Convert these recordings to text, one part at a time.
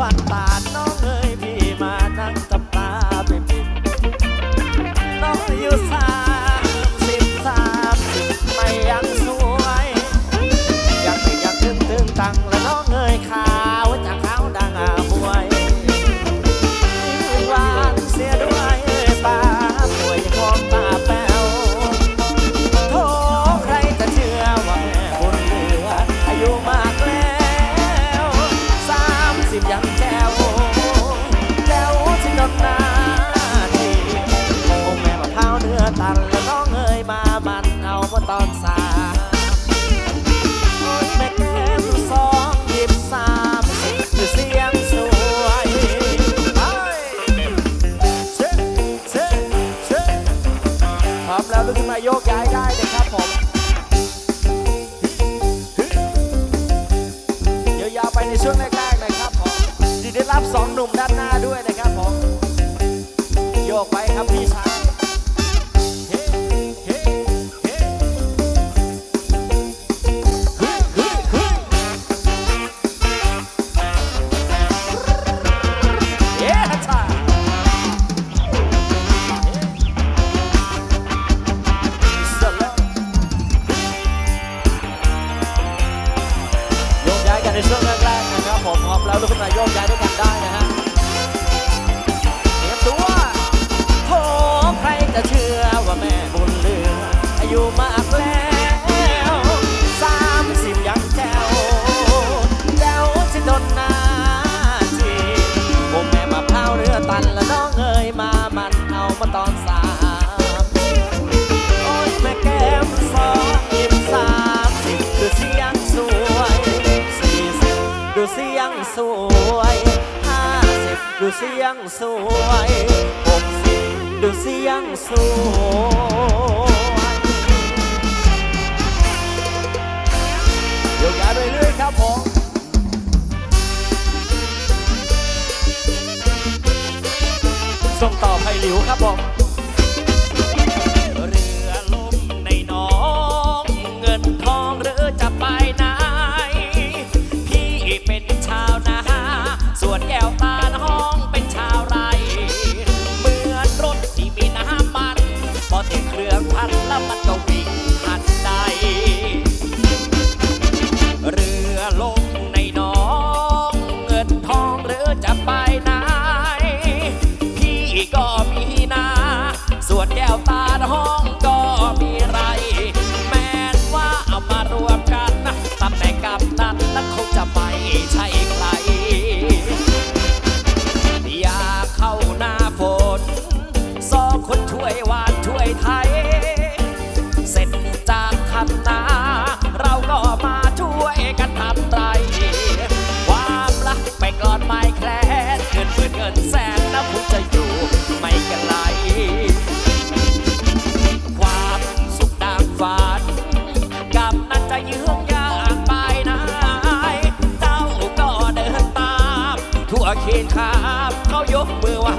บ้านตาด สียงสวยหกสิดูเสียงสวยเายวกัเรื่อยครับผมส่งต่อไผ่หลิวครับผม จะเยืองยากไปนายเจ้าก็เดินตาม ทั่วเคียงามเขายกมือไหว้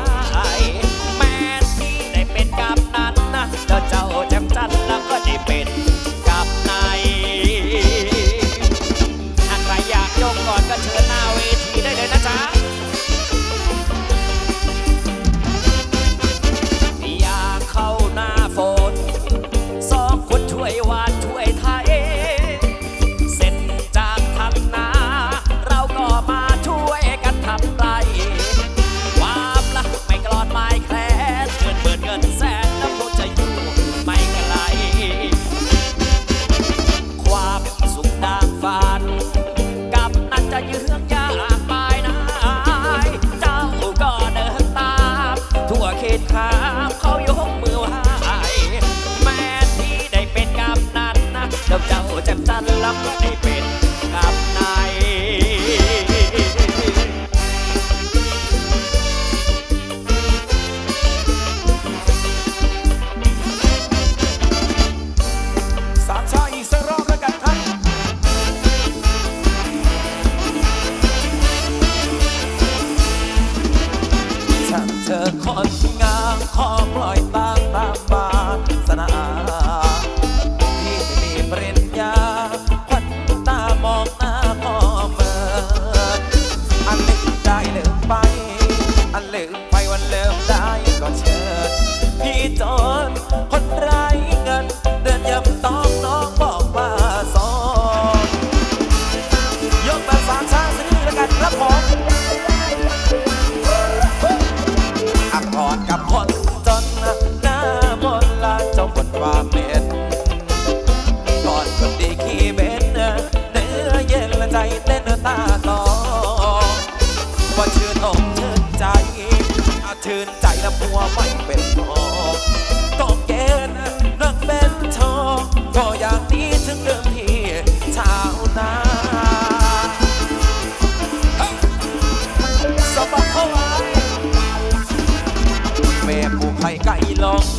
คนงามขอปล่อย ใจเต้นตาต่อว่าชื่นอกชื่นใจอาชื่นใจแล้วพัวไม่เป็นพอก็เกณฑ์นั่งเป็นทอก็อย่างนี้ถึงเดิมที่ชาวนาสะบัดเข้าไว้แม่ผูกไข่ไก่ลง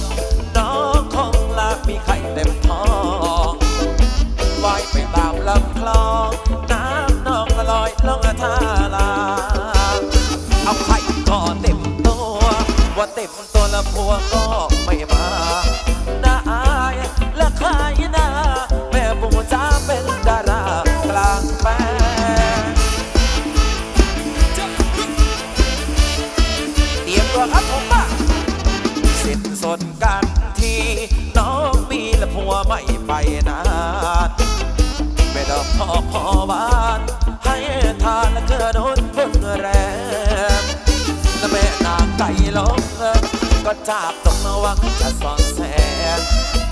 จากตรงระวังจะสอนแสง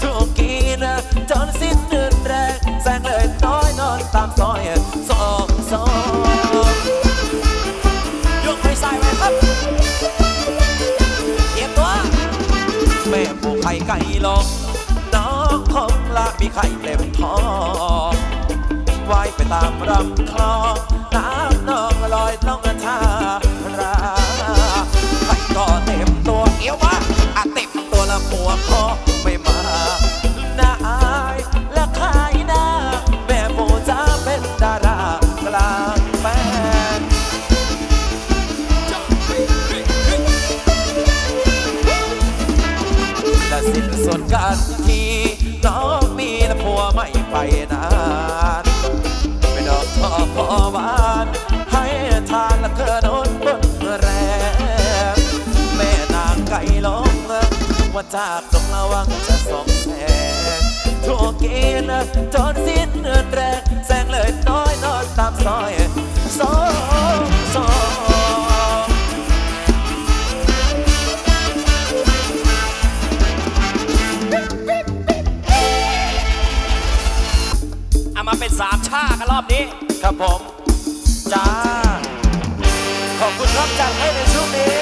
ทุกกีนะจนสิ้นเดือนแรงแสงเลยน้อยนอนตามซอยสองสองยกไม่ใส่ไว้ครับเตรียมตัวแม่ปูไข่ไก่ลงน้องคงละมีไข่เต็มท้องว่ายไปตามลำคลองน้ำนองลอยล่องท่า ทานและเกิดโดนบนแรงแม่นางไก่ลงว่าจากตรงระวังจะส่องแสงทั่วเกณฑ์จนสิ้นเนแรงแสงเลยน้อยนอนตามซอยสองสองเอามาเป็นสามชากันรอบนี้ ครับผมจ้า รับจัดให้ในช่วงนี้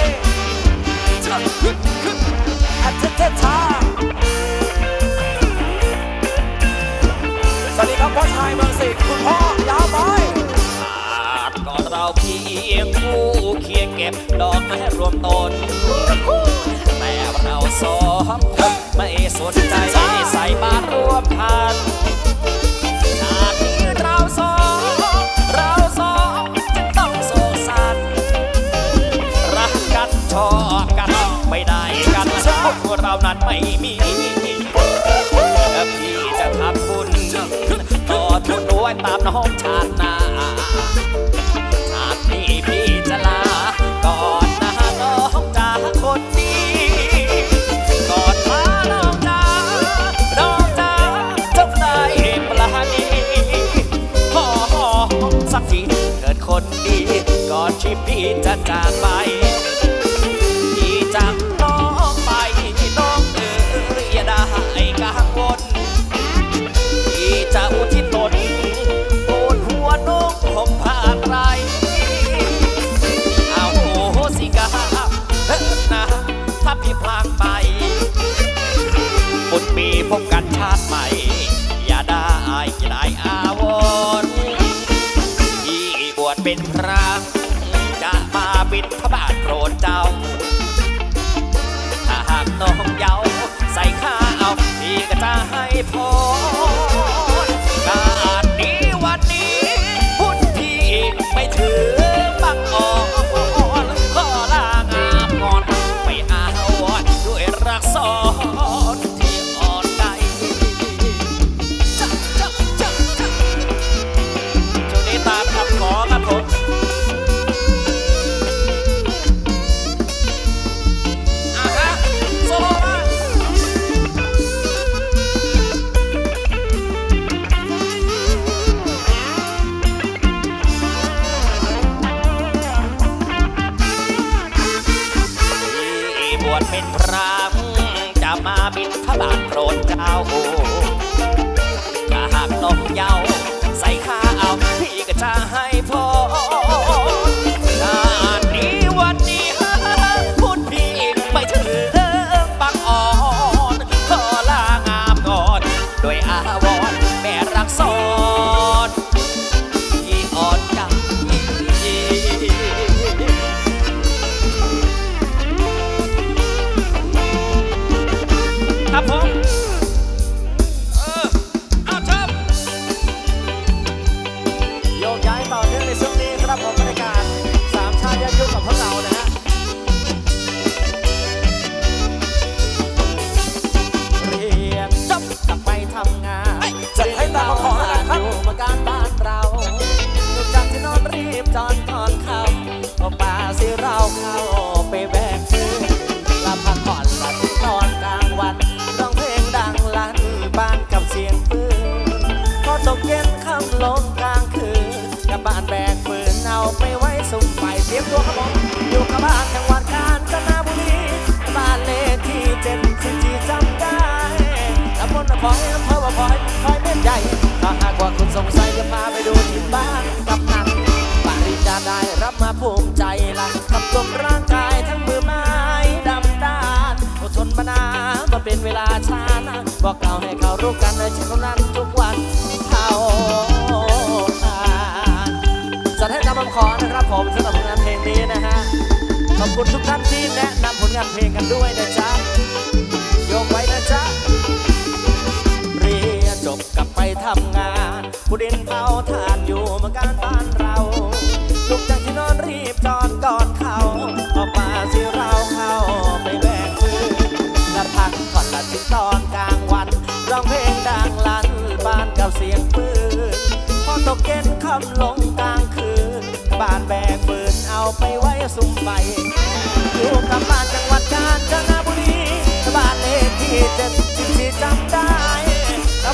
จัดขึ้นขึ้นอัดเทเทชาสวัสดีครับพ่อชายเมืองสิคุณพ่อยาวไปอาจก่อนเราเพียงคู่เคียงเก็บดอกไม้รวมตนแต่เราสองคนไม่สนใจใส่บาตรรวมพัน มีพี่จะทำบุญต่อทุนไว้ตามน้องชาติหน้าชาตินี้พี่จะลาก่อนนะน้องจ๋าคนดีก่อนมาน้องจ๋าน้องจ๋าจงได้ปลาดีขอสักทีเกิดคนดี ก่อนที่พี่จะจากไป จะมาบินทบาทโปรดเจ้า ตำบลนครอำเภอบ่อพลอยคอยเม่นใหญ่ถ้าหากว่าคุณสงสัยจะพาไปดูที่บ้านกำนันปริญญาได้รับมาภูมิใจละทำตัวร่างกายทั้งมือไม้ดำด้านอดทนมานานมาเป็นเวลาช้านานบอกกล่าวให้เขารู้กันในชีวิตนั้นทุกวันเท่าทานจัดให้ตามคำขอนะครับผมสำหรับผลงานเพลงนี้นะฮะขอบคุณทุกท่านที่แนะนำผลงานเพลงกันด้วยนะจ๊ะโยกไว้นะจ๊ะำงานผู้ดินเผาทานอยู่เหมาการบ้านเราลุกจากที่นอนรีบจอดกอนเขาออกมาสิเราเข้าไปแบกปืนและพักผ่อนละถึงตอนกลางวันร้องเพลงดังลั่นบ้านกับเสียงปืนพอตกเย็นค่ำลงกลางคืนบ้านแบกปืนเอาไปไว้สุ่มไฟอยู่กับบ้านจังหวัดกาญจน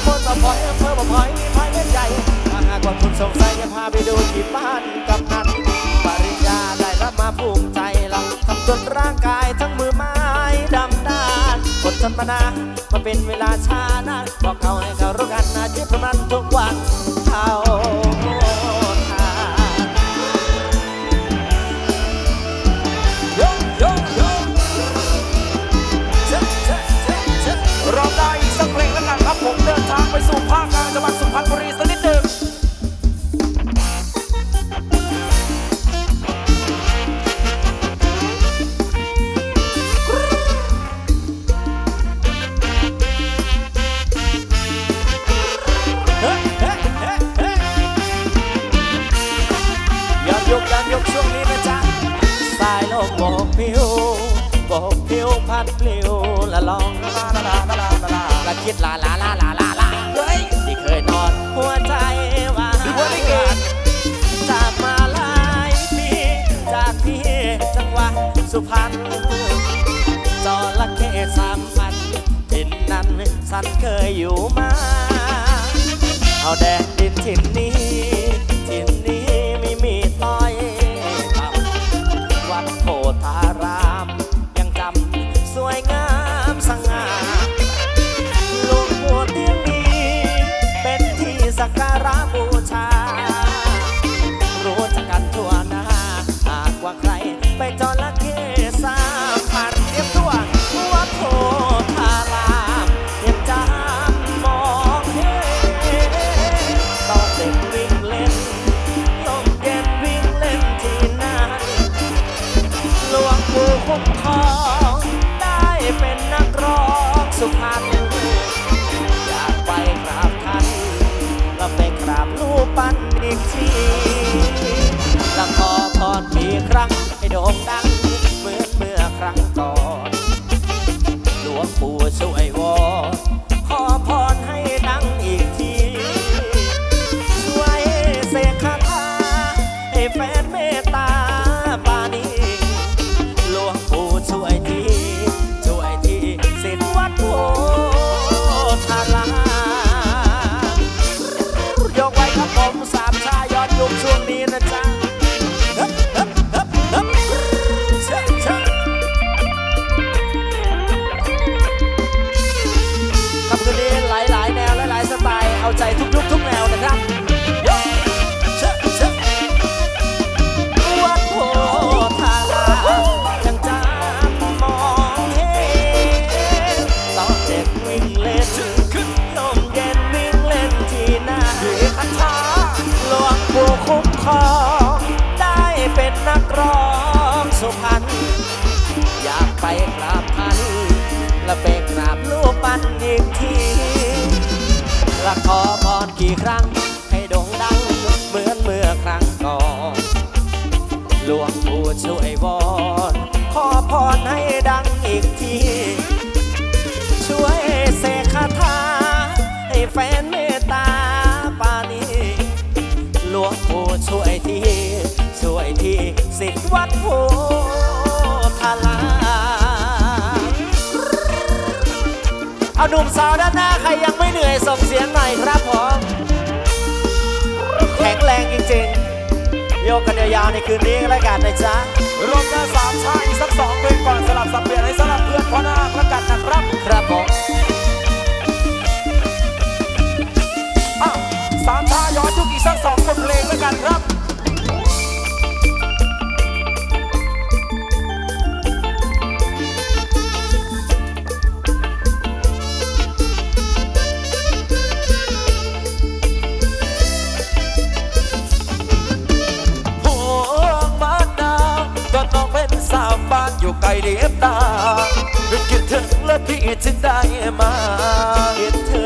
ตำบลบ่อพลอยอำเภอบ่อพลอยมีพลอยเม็ดใหญ่ถ้าหากว่าคุณสงสัยจะพาไปดูที่บ้านกำนันปริญญาได้รับมาภูมิใจลังทำจนร่างกายทั้งมือไม้ดำด้านกดทนมานามาเป็นเวลาช้านานบอกเขาให้เขารู้กันนะชีวิตของมันทุกวันเท่า สันเคยอยู่มา เอาแดนดินถิ่นนี้ คุ้มครองได้เป็นนักร้องสุพรรณอยากไปกราบท่านและไปกราบรูปปั้นอีกทีและขอพรกี่ครั้ง ให้โด่งดังเหมือนเมื่อครั้งก่อนหลวงปู่ช่วยวอนขอพรให้ดังอีกที ช่วยทีช่วยทีสิทธิ์วัดโพธาราเอาหนุ่มสาวด้านหน้าใครยังไม่เหนื่อยส่งเสียงหน่อยครับผมแข็งแรงจริงๆ โยกกันยาวๆในคืนนี้ก็แล้วกันนะจ๊ะรวมกันสามชาอีกสักสองเพลงก่อนสลับสับเปลี่ยนให้สลับเพื่อนพอนาคแล้วกันนะครับ ครับผม อยู่ไกลเดียบตาคิดถึงและพี่จึงได้มาคิดถึงพี่จึ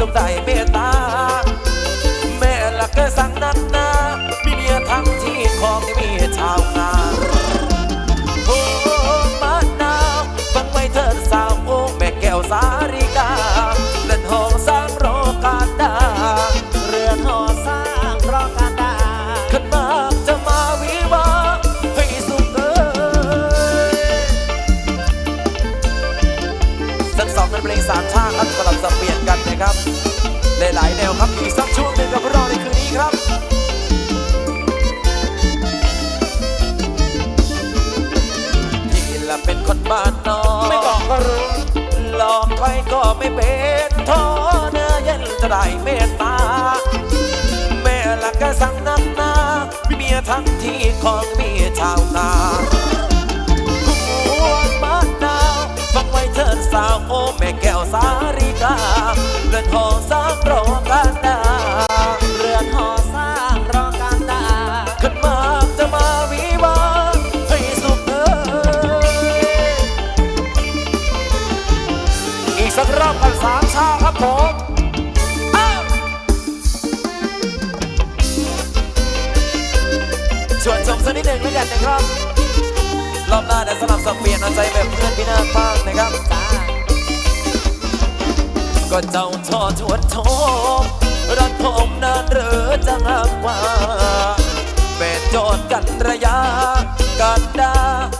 จงได้เมตตา บ้านนอกไม่บอกก็รู้หลอกใครก็ไม่เป็นท้อเนื้อเย็นจะได้เมตตา แม่ละก็สั่งน้ำหนามีเมียทั้งที่ของมีชาวนาหัวบ้านนาฟังไว้เถิดสาวโอ้แม่แก้วสาริกาเดินหอสา กันนะครับ รอบหน้าเดี๋ยวสลับสับเปลี่ยนเอาใจแบบเพื่อนพี่นาคบ้างนะครับ ก็เจ้าทอชวนโทมรักผมนานหรือจะงามกว่าเป็นโจทย์กันระยะ กันดา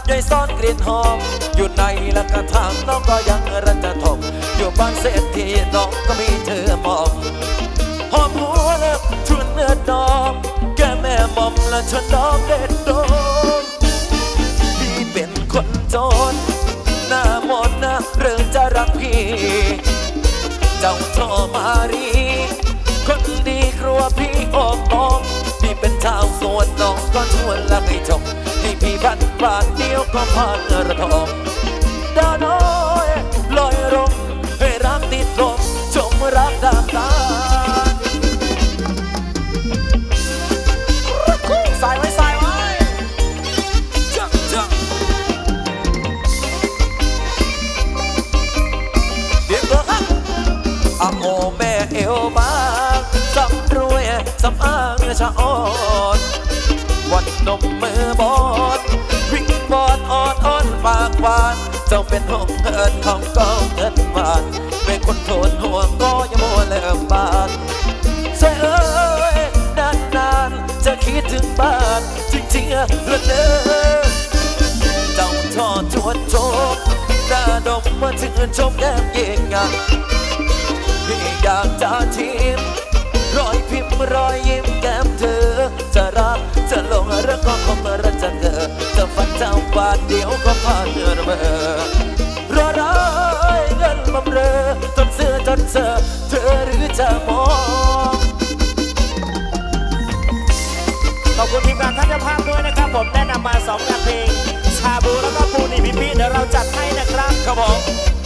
ด้วยซ่อนกลิ่นหอม อยู่ในละกระถางน้องก็ยังรันจะทมอยู่บ้านเศรษฐีน้องก็มีเธอมองหอมหัว ม่มอมและชวนน้องเด็ดโดนพี่เป็นคนจนหน้ามนต์นะเรื่องจะรักพี่ เจ้าโทมารี คนดีครัวพี่อกองพี่เป็นชาวสวนน้องก็ชวนละให้จบให้พี่บันบาทเดียวก็ผ่านระทมดาน้อย เป็นหงเอิญของกองเงินบาทเป็นคนโทนห่วงก็ยังมัวเลิมบาทใช่เอ้ยนานนานจะคิดถึงบ้านจริงจริงละเนอเจ้าทอดจวนโจกหน้าดมว่าถึงชมแก้มเย็นงานพี่อยากจะทิมรอยพิมพ์รอยยิ้มแก้มเธอ จะรักจะลงรักก็คงรักจะเธอจะฝันจ้าบาทเดียวก็พาเธอมาุณทีมงานท่านเจ้าภาพด้วยนะครับผมแนะนำมา2งานเพลงชาบูแล้วก็ปูนี่พี่ๆเดี๋ยวเราจัดให้นะครับครับผม